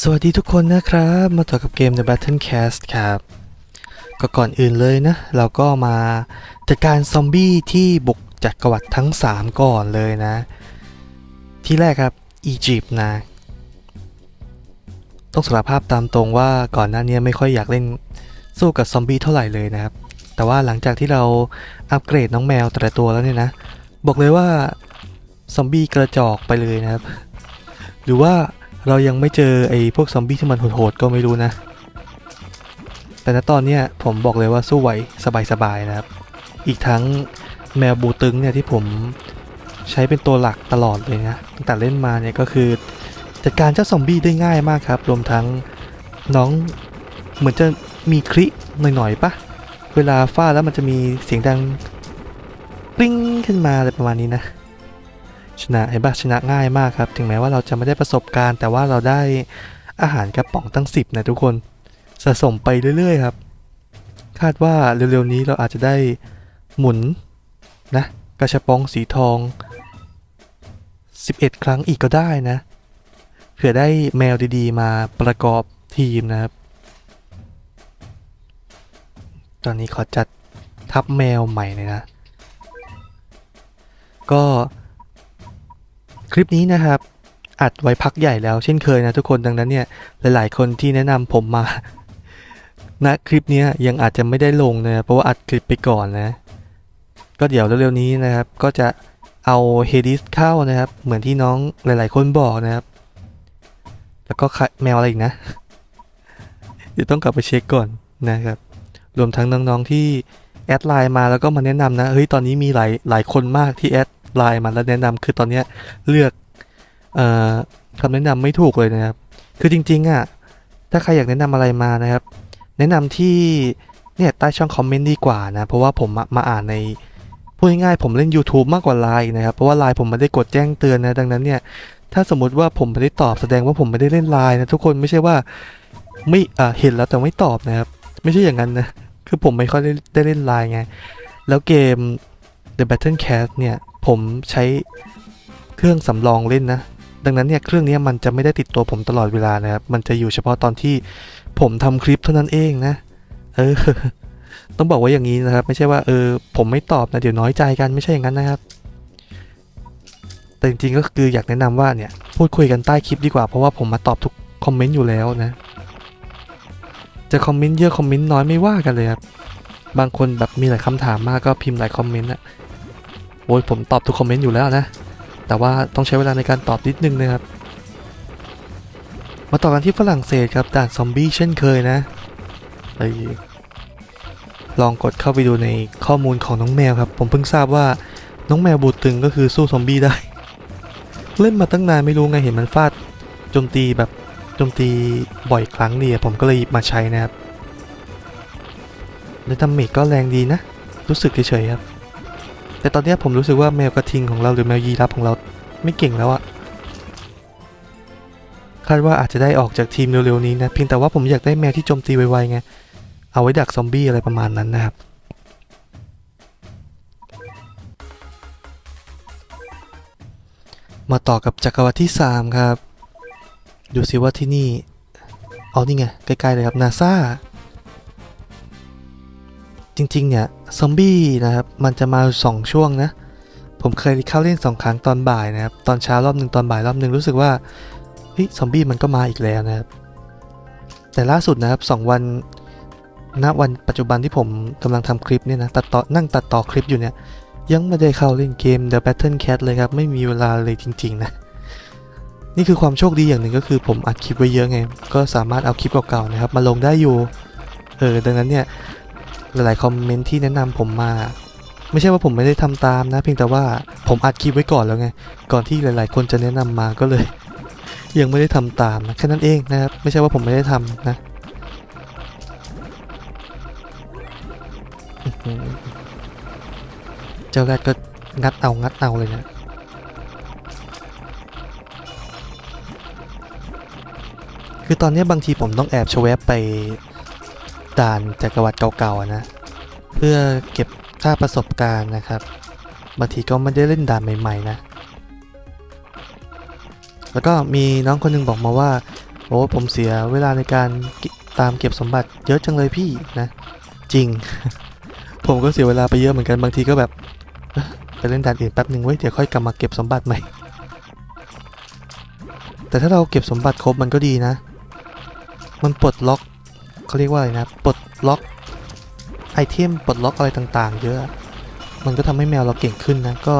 สวัสดีทุกคนนะครับ มาต่อกับเกม The Battle Cast ครับ ก็ก่อนอื่นเลยนะ เราก็มาจัดการซอมบี้ที่บุกจักรวรรดิทั้ง 3 ก่อนเลยนะ ที่แรกครับอียิปต์นะ ต้องสารภาพตามตรงว่าก่อนหน้านี้ไม่ค่อยอยากเล่นสู้กับซอมบี้เท่าไหร่เลยนะครับ แต่ว่าหลังจากที่เราอัปเกรดน้องแมวแต่ละตัวแล้วเนี่ยนะ บอกเลยว่าซอมบี้กระจอกไปเลยนะครับ หรือว่า เรายังไม่เจอไอ้พวกซอมบี้ที่มันโหดๆก็ไม่รู้นะ แต่ณตอนเนี้ยผมบอกเลยว่าสู้ไหวสบายๆนะครับ อีกทั้งแมวบูตึงเนี่ยที่ผมใช้เป็นตัวหลักตลอดเลยนะตั้งแต่เล่นมาเนี่ยก็คือจัดการเจ้าซอมบี้ได้ง่ายมากครับ รวมทั้งน้องเหมือนจะมีคริหน่อยๆปะเวลาฟาดแล้วมันจะมีเสียงดังปิ้งขึ้นมาอะไรประมาณนี้นะ ชนะเห็นปะชนะง่ายมากครับ ถึงแม้ว่าเราจะไม่ได้ประสบการณ์ แต่ว่าเราได้อาหารกระป๋องตั้ง 10 นะทุกคนสะสมไปเรื่อยๆครับ คาดว่าเร็วๆนี้เราอาจจะได้หมุนนะกระชับปองสีทอง 11 ครั้งอีกก็ได้นะเผื่อได้แมวดีๆ มาประกอบทีมนะครับ ตอนนี้ขอจัดทับแมวใหม่เลยนะ ก็ คลิปนี้นะครับ อัดไว้พักใหญ่แล้วเช่นเคยนะทุกคนดังนั้นเนี่ยหลาย ๆ คนที่แนะนำผมมาณคลิปนี้ยังอาจจะไม่ได้ลงนะเพราะว่าอัดคลิปไปก่อนนะ ก็เดี๋ยวเร็วๆนี้นะครับ ก็จะเอาเฮดิสเข้านะครับ เหมือนที่น้องหลาย ๆ คนบอกนะครับ แล้วก็แมวอะไรอีกนะเดี๋ยวต้องกลับไปเช็คก่อนนะครับ รวมทั้งน้อง ๆ ที่แอดไลน์มาแล้วก็มาแนะนำนะ เฮ้ย ตอนนี้มีหลายหลายคนมากที่แอด ไลน์มาแล้วแนะนำคือตอนเนี้ยเลือกเอ่อคำแนะนำไม่ถูกเลยนะครับ คือจริงๆอะถ้าใครอยากแนะนำอะไรมานะครับ แนะนำที่เนี่ยใต้ช่องคอมเมนต์ดีกว่านะ เพราะว่าผมมามาอ่านในพูดง่ายๆผมเล่น YouTube มากกว่าไลน์นะครับ เพราะว่าไลน์ผมไม่ได้กดแจ้งเตือนนะดังนั้นเนี่ยถ้าสมมติว่าผมไม่ได้ตอบแสดงว่าผมไม่ได้เล่นไลน์นะทุกคนไม่ใช่ว่าไม่เห็นแล้วแต่ไม่ตอบนะครับ ไม่ใช่อย่างนั้นนะคือผมไม่ค่อยได้เล่นไลน์ไง แล้วเกม The Battle Cast เนี่ย ผมใช้เครื่องสำรองเล่นนะ ดังนั้นเนี่ยเครื่องนี้มันจะไม่ได้ติดตัวผมตลอดเวลานะครับ มันจะอยู่เฉพาะตอนที่ผมทำคลิปเท่านั้นเองนะ เออ ต้องบอกว่าอย่างนี้นะครับ ไม่ใช่ว่าเออผมไม่ตอบนะเดี๋ยวน้อยใจกันไม่ใช่อย่างนั้นนะครับ แต่จริงๆก็คืออยากแนะนำว่าเนี่ยพูดคุยกันใต้คลิปดีกว่าเพราะว่าผมมาตอบทุกคอมเมนต์อยู่แล้วนะ จะคอมเมนต์เยอะคอมเมนต์น้อยไม่ว่ากันเลยครับ บางคนแบบมีหลายคำถามมากก็พิมพ์หลายคอมเมนต์อะ โอ้ยผมตอบทุกคอมเมนต์อยู่แล้วนะ แต่ว่าต้องใช้เวลาในการตอบนิดนึงนะครับ มาต่อกันที่ฝรั่งเศสครับด่านซอมบี้เช่นเคยนะเอ้ยลองกดเข้าไปดูในข้อมูลของน้องแมวครับ ผมเพิ่งทราบว่าน้องแมวบูดตึงก็คือสู้ซอมบี้ได้ เล่นมาตั้งนานไม่รู้ไงเห็นมันฟาดโจมตีแบบโจมตีบ่อยครั้งดีอะผมก็เลยหยิบมาใช้นะครับและดาเมจก็แรงดีนะ รู้สึกเฉยๆครับ แต่ตอนนี้ผมรู้สึกว่าแมวกระทิงของเราหรือแมวยีรับของเราไม่เก่งแล้วอะคาดว่าอาจจะได้ออกจากทีมเร็วๆนี้นะเพียงแต่ว่าผมอยากได้แมวที่โจมตีไวๆไงเอาไว้ดักซอมบี้อะไรประมาณนั้นนะครับมาต่อกับจักรวรรดิที่ 3 ครับ ดูซิว่าที่นี่ เอานี่ไง ใกล้ ๆ เลยครับนาซา จริงๆ เนี่ยซอมบี้นะครับมันจะมาสองช่วงนะ ผมเคยเข้าเล่นสองครั้งตอนบ่ายนะครับ ตอนเช้ารอบหนึ่งตอนบ่ายรอบหนึ่งรู้สึกว่าเฮ้ยซอมบี้มันก็มาอีกแล้วนะครับ แต่ล่าสุดนะครับสองวันณวันปัจจุบันที่ผมกำลังทำคลิปเนี่ยนะตัดต่อนั่งตัดต่อคลิปอยู่เนี่ยยังไม่ได้เข้าเล่นเกม The Battle Cat เลยครับ ไม่มีเวลาเลยจริง ๆ นะ นี่คือความโชคดีอย่างหนึ่งก็คือผมอัดคลิปไว้เยอะไง ก็สามารถเอาคลิปเก่าๆนะครับ มาลงได้อยู่ เออ ดังนั้นเนี่ย หลายๆคอมเมนต์ที่แนะนำผมมา ไม่ใช่ว่าผมไม่ได้ทำตามนะ เพียงแต่ว่าผมอัดคลิปไว้ก่อนแล้วไง ก่อนที่หลาย ๆ คนจะแนะนำมาก็เลย ยังไม่ได้ทำตามนะแค่นั้นเองนะครับ ไม่ใช่ว่าผมไม่ได้ทำนะอื้อหือเจ้าแรดก็งัดเอางัดเอาเลยเนะคือตอนนี้บางทีผมต้องแอบชแวบไป ด่านจักรวรรดิเก่าๆนะ เพื่อเก็บค่าประสบการณ์นะครับบางทีก็ไม่ได้เล่นด่านใหม่ๆนะ แล้วก็มีน้องคนหนึงบอกมาว่า โอ้ผมเสียเวลาในการตามเก็บสมบัติเยอะจังเลยพี่นะ จริง ผมก็เสียเวลาไปเยอะเหมือนกันบางทีก็แบบไปเล่นด่านอื่นแป๊บหนึ่งเว้ยเดี๋ยวค่อยกลับมาเก็บสมบัติใหม่ แต่ถ้าเราเก็บสมบัติครบมันก็ดีนะ มันปลดล็อก เขาเรียกว่าอะไรนะปลดล็อกไอเทมปลดล็อกอะไรต่างๆ เยอะ มันก็ทำให้แมวเราเก่งขึ้นนะก็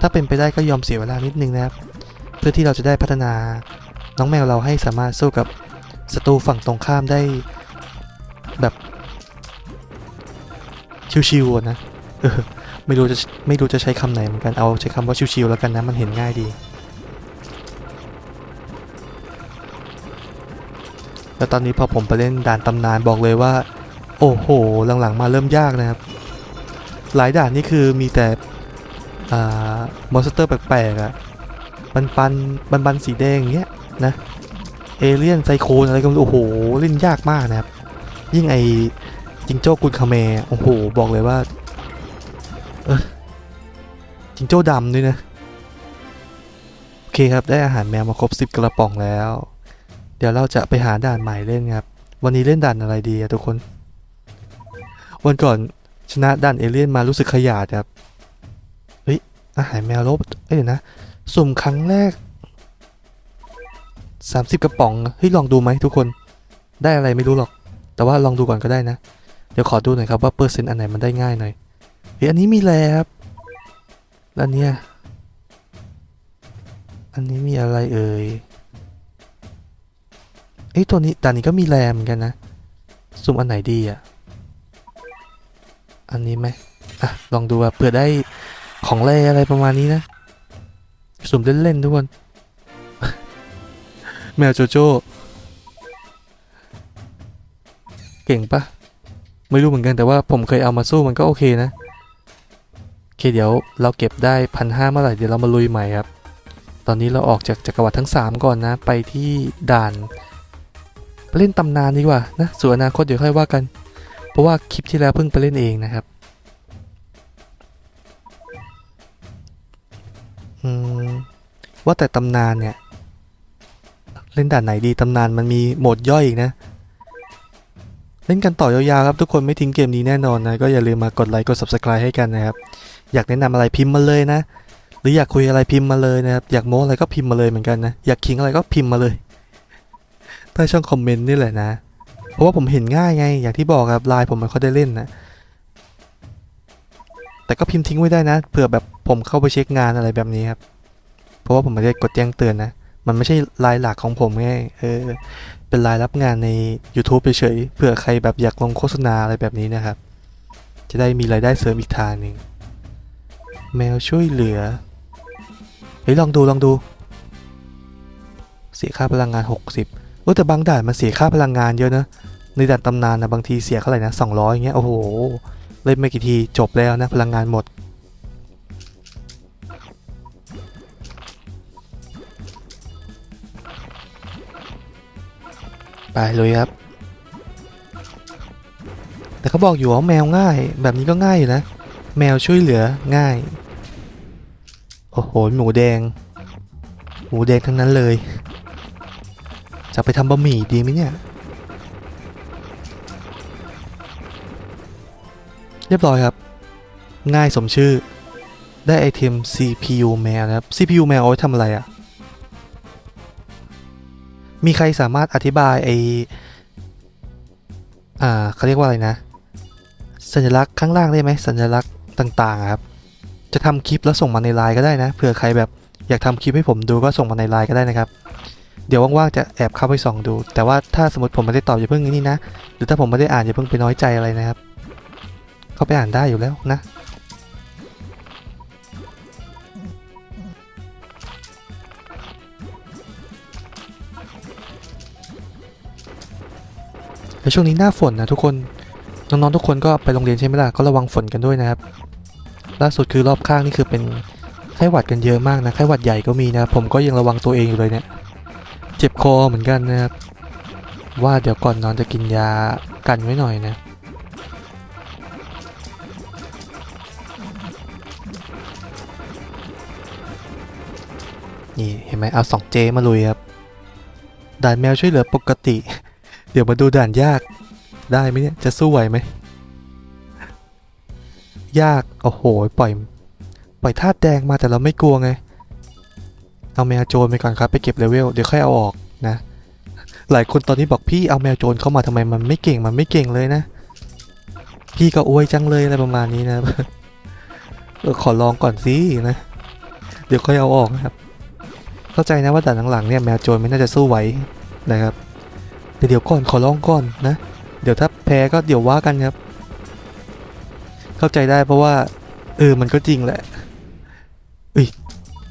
ถ้าเป็นไปได้ก็ยอมเสียเวลานิดนึงนะครับเพื่อที่เราจะได้พัฒนาน้องแมวเราให้สามารถสู้กับศัตรูฝั่งตรงข้ามได้แบบชิวๆนะไม่รู้จะไม่รู้จะใช้คำไหนเหมือนกันเอาใช้คำว่าชิวๆแล้วกันนะมันเห็นง่ายดี แล้วตอนนี้พอผมไปเล่นด่านตำนานบอกเลยว่า โอ้โหหลังๆมาเริ่มยากนะครับ หลายด่านนี่คือมีแต่มอนสเตอร์แปลกๆอะปันปันปันปันสีแดงอย่างเงี้ยนะเอเลี่ยนไซโคนอะไรก็ไม่รู้โอ้โหเล่นยากมากนะครับ ยิ่งไอจิงโจ้กุนคาเมโอ้โหบอกเลยว่าเออจิงโจ้ดำด้วยนะ โอเคครับได้อาหารแมวมาครบสิบกระป๋องแล้ว ดี๋ยวเราจะไปหาด่านใหม่เล่นครับ วันนี้เล่นด่านอะไรดีอะทุกคน วันก่อนชนะด่านเอเลี่ยนมารู้สึกขยาดครับ เฮ้ย อาหารแมวลบ เอ้ยนะ สุ่มครั้งแรก 30 กระป๋อง เฮ้ย ลองดูไหมทุกคน ได้อะไรไม่รู้หรอก แต่ว่าลองดูก่อนก็ได้นะ เดี๋ยวขอดูหน่อยครับว่าเปอร์เซ็นต์อันไหนมันได้ง่ายหน่อย เฮ้ย อันนี้มีแลครับแล้วเนี้ยอันนี้มีอะไรเอ่ย เอ้ยตัวนี้ด่านี้ก็มีแรเหมอนกันนะสุ่มอันไหนดีอะ อันนี้ไหมอะ ลองดูว่าเผื่อได้ของแรอะไรประมาณนี้นะ สุ่มเล่นๆทุกคน แมวโจโจ้เก่งปะไม่รู้เหมือนกันแต่ว่าผมเคยเอามาสู้มันก็โอเคนะ โอเคเดี๋ยวเราเก็บได้พันห้าเมื่อไหร่เดี๋ยวเรามาลุยใหม่ครับ ตอนนี้เราออกจากจักรวรรดิทั้ง 3 ก่อนนะ ไปที่ด่าน ไปเล่นตำนานดีกว่านะส่วนอนาคตเดี๋ยวค่อยว่ากัน เพราะว่าคลิปที่แล้วเพิ่งไปเล่นเองนะครับอืมว่าแต่ตำนานเนี่ย เล่นด่านไหนดีตำนานมันมีโหมดย่อยอีกนะ เล่นกันต่อยาวๆครับ ทุกคนไม่ทิ้งเกมนี้แน่นอนนะ ก็อย่าลืมมากดไลค์กด subscribe ให้กันนะครับ อยากแนะนำอะไรพิมพ์มาเลยนะ หรืออยากคุยอะไรพิมพ์มาเลยนะครับ อยากโม้อะไรก็พิมพ์มาเลยเหมือนกันนะ อยากขิงอะไรก็พิมพ์มาเลย ใต้ช่องคอมเมนต์นี่แหละนะ เพราะว่าผมเห็นง่ายไง อย่างที่บอกครับไลน์ผมมันเขาได้เล่นนะ แต่ก็พิมพ์ทิ้งไว้ได้นะ เผื่อแบบผมเข้าไปเช็คงานอะไรแบบนี้ครับ เพราะว่าผมไม่ได้กดแจ้งเตือนนะ มันไม่ใช่ไลน์หลักของผมไง เออ เป็นไลน์รับงานใน YouTube เฉยๆ เผื่อใครแบบอยากลงโฆษณาอะไรแบบนี้นะครับ จะได้มีรายได้เสริมอีกทางหนึ่งแมวช่วยเหลือ เฮ้ยลองดูลองดู เสียค่าพลังงาน 60 เออแต่บางด่านมันเสียค่าพลังงานเยอะนะ ในด่านตำนานนะบางทีเสียเท่าไหร่นะ200อย่างเงี้ยโอ้โห เล่นไม่กี่ทีจบแล้วนะพลังงานหมด ไปเลยครับ แต่เขาบอกอยู่ว่าแมวง่าย แบบนี้ก็ง่ายอยู่นะ แมวช่วยเหลือง่าย โอ้โห หมูแดง หมูแดงทั้งนั้นเลย จะไปทำบะหมี่ดีไหมเนี่ย เรียบร้อยครับ ง่ายสมชื่อ ได้ไอเทม CPU แมวนะครับ CPU แมวเอาไว้ทำอะไรอะ่ะ มีใครสามารถอธิบายไออ่าเขาเรียกว่าอะไรนะ สัญลักษณ์ข้างล่างได้ไหมสัญลักษณ์ต่างๆครับ จะทำคลิปแล้วส่งมาในไลน์ก็ได้นะเผื่อใครแบบอยากทำคลิปให้ผมดูก็ส่งมาในไลน์ก็ได้นะครับ เดี๋ยวว่างๆจะแอบเข้าไปส่องดู แต่ว่าถ้าสมมติผมไม่ได้ตอบอย่าเพิ่งนี่นะ หรือถ้าผมไม่ได้อ่านอย่าเพิ่งไปน้อยใจอะไรนะครับ เข้าไปอ่านได้อยู่แล้วนะแล้ช่วงนี้หน้าฝนนะทุกคน น้องๆทุกคนก็ไปโรงเรียนใช่ไหมล่ะ ก็ระวังฝนกันด้วยนะครับ ล่าสุดคือรอบข้างนี่คือเป็นไข้หวัดกันเยอะมากนะ ไข้หวัดใหญ่ก็มีนะ ผมก็ยังระวังตัวเองอยู่เลยเนี่ย เจ็บคอเหมือนกันนะครับ ว่าเดี๋ยวก่อนนอนจะกินยากันไว้หน่อยนะ นี่เห็นไหมเอา 2J มาลุยครับ ด่านแมวช่วยเหลือปกติ เดี๋ยวมาดูด่านยาก ได้ไหมเนี่ย จะสู้ไหวไหม ยาก โอ้โห ปล่อย ปล่อยธาตุแดงมาแต่เราไม่กลัวไง เอาแมวโจรไปก่อนครับไปเก็บเลเวลเดี๋ยวค่อยเอาออกนะ หลายคนตอนนี้บอกพี่เอาแมวโจรเข้ามาทำไมมันไม่เก่งมันไม่เก่งเลยนะ พี่ก็อวยจังเลยอะไรประมาณนี้นะเออขอลองก่อนสินะ เดี๋ยวค่อยเอาออกนะครับ เข้าใจนะว่าด่านหลังๆเนี่ยแมวโจรไม่น่าจะสู้ไหวนะครับเดี๋ยวก่อนขอลองก่อนนะ เดี๋ยวถ้าแพ้ก็เดี๋ยวว่ากันครับ เข้าใจได้เพราะว่าเออมันก็จริงแหละเอ้ย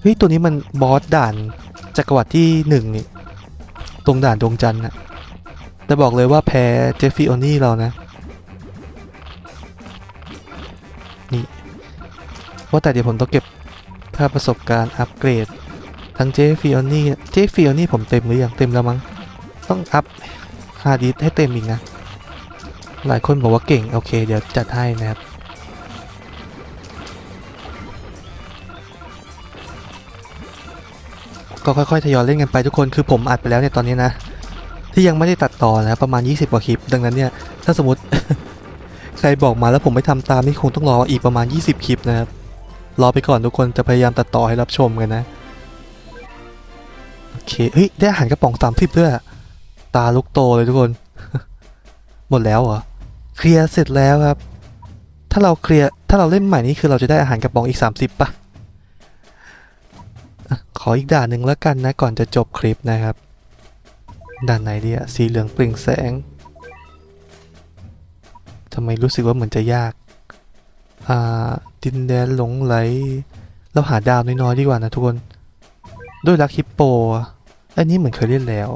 เฮ้ยตัวนี้มันบอสด่านจักรวรรดิที่หนึ่งนี่ ตรงด่านดวงจันทร์นะแต่บอกเลยว่าแพ้เจฟฟี่โอนี่เรานะ นี่ ว่าแต่เดี๋ยวผมต้องเก็บภาพประสบการณ์อัปเกรด ทั้งเจฟิโอนี่เจฟิโอนี่ผมเต็มหรือยังเต็มแล้วมั้ง ต้องอัพฮาร์ดดิสให้เต็มอีกนะ หลายคนบอกว่าเก่ง โอเค เดี๋ยวจัดให้นะครับ ก็ค่อยๆทยอยเล่นกันไปทุกคนคือผมอัดไปแล้วเนี่ยตอนนี้นะ ที่ยังไม่ได้ตัดต่อนะประมาณ 20 กว่าคลิป ดังนั้นเนี่ยถ้าสมมติ ใครบอกมาแล้วผมไม่ทำตามนี่คงต้องรออีกประมาณ 20 คลิปนะครับรอไปก่อนทุกคนจะพยายามตัดต่อให้รับชมกันนะโอเคเฮ้ยได้อาหารกระป๋องสามสิบด้วยตาลุกโตเลยทุกคน หมดแล้วเหรอเคลียร์เสร็จแล้วครับ ถ้าเราเคลียร์ถ้าเราเล่นใหม่นี่คือเราจะได้อาหารกระป๋องอีก 30ปะ่ะ ขออีกด่านหนึ่งแล้วกันนะก่อนจะจบคลิปนะครับ ด่านไหนดีอะสีเหลืองเปล่งแสงทำไมรู้สึกว่าเหมือนจะยาก อ่า ดินแดนหลงไหล เราหาดาวน้อยๆดีกว่านะทุกคน ด้วยรักฮิปโป อันนี้เหมือนเคยเล่นแล้ว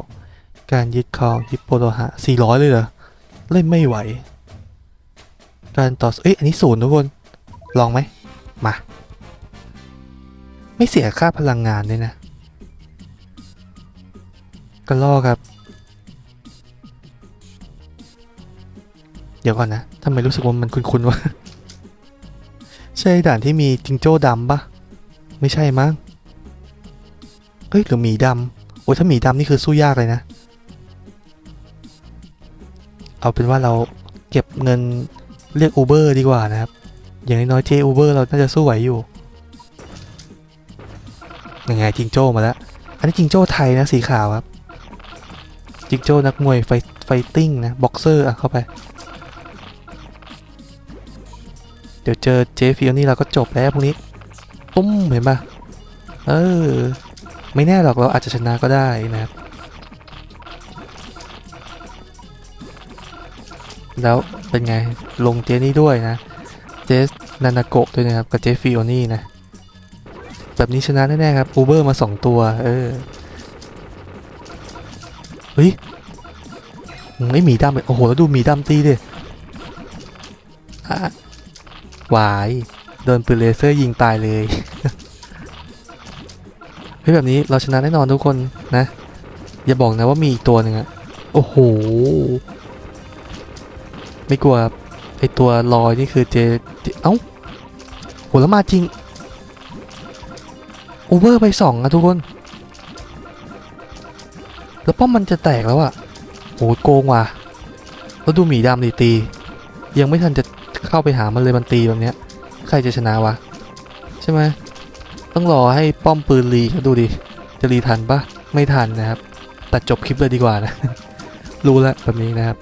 การยึดครองฮิปโปโลหะ 400 เลยเหรอ เล่นไม่ไหว การต่อสู้เอ้ยอันนี้ศูนย์ทุกคน ลองไหม มา ไม่เสียค่าพลังงานเลยนะกระลอกครับ เดี๋ยวก่อนนะทำไมรู้สึกว่ามันคุ้นๆวะ ใช่ด่านที่มีจิงโจ้ดำปะไม่ใช่มั้ง เฮ้ยหรือหมีดำโอ้ยถ้าหมีดำนี่คือสู้ยากเลยนะ เอาเป็นว่าเราเก็บเงินเรียกอูเบอร์ดีกว่านะครับ อย่างน้อยๆเจอูเบอร์เราน่าจะสู้ไหวอยู่ ยังไงจิงโจ้มาแล้ว อันนี้จิงโจ้ไทยนะสีขาวครับจิงโจ้นักมวยไฟไฟติ้งนะบ็อกเซอร์อะเข้าไป เดี๋ยวเจอเจฟิโอนี่เราก็จบแล้วพวกนี้ตุ้มเห็นปะเออ ไม่แน่หรอกเราอาจจะชนะก็ได้นะครับ แล้วเป็นไงลงเจนี่ด้วยนะ เจสนานาโกะด้วยนะครับ กับเจฟิโอนี่นะ แบบนี้ชนะแน่ๆครับอูเบอร์มา2ตัว เออ เฮ้ยไม่หมีดำโอ้โห แล้วดูหมีดำตีดิอะวาย โดนปืนเลเซอร์ยิงตายเลย เฮ้ย แบบนี้เราชนะแน่นอนทุกคนนะ อย่าบอกนะว่ามีอีกตัวหนึ่งอะโอ้โห ไม่กลัวไอตัวลอยนี่คือเจเจเอ้าโหแล้วมาจริง โอเวอร์ไปสองอะทุกคน แล้วป้อมมันจะแตกแล้วอะโหโกงว่ะ แล้วดูหมีดำดิตี ยังไม่ทันจะเข้าไปหามันเลยมันตีแบบเนี้ย ใครจะชนะวะ ใช่ไหมต้องรอให้ป้อมปืนรีเขาดูดิ จะรีทันปะไม่ทันนะครับ ตัดจบคลิปเลยดีกว่านะ รู้แล้วแบบนี้นะครับ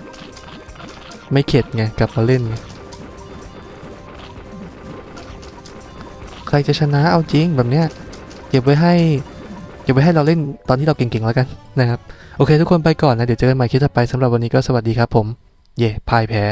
ไม่เข็ดไงกลับมาเล่นไงใครจะชนะเอาจริงแบบเนี้ย ก็บไว้ให้เก็บไว้ให้เราเล่นตอนที่เราเก่งๆแล้วกันนะครับ โอเคทุกคนไปก่อนนะ เดี๋ยวเจอกันใหม่คลิปต่อไปสำหรับวันนี้ก็สวัสดีครับผม เย่พ่ายแพ้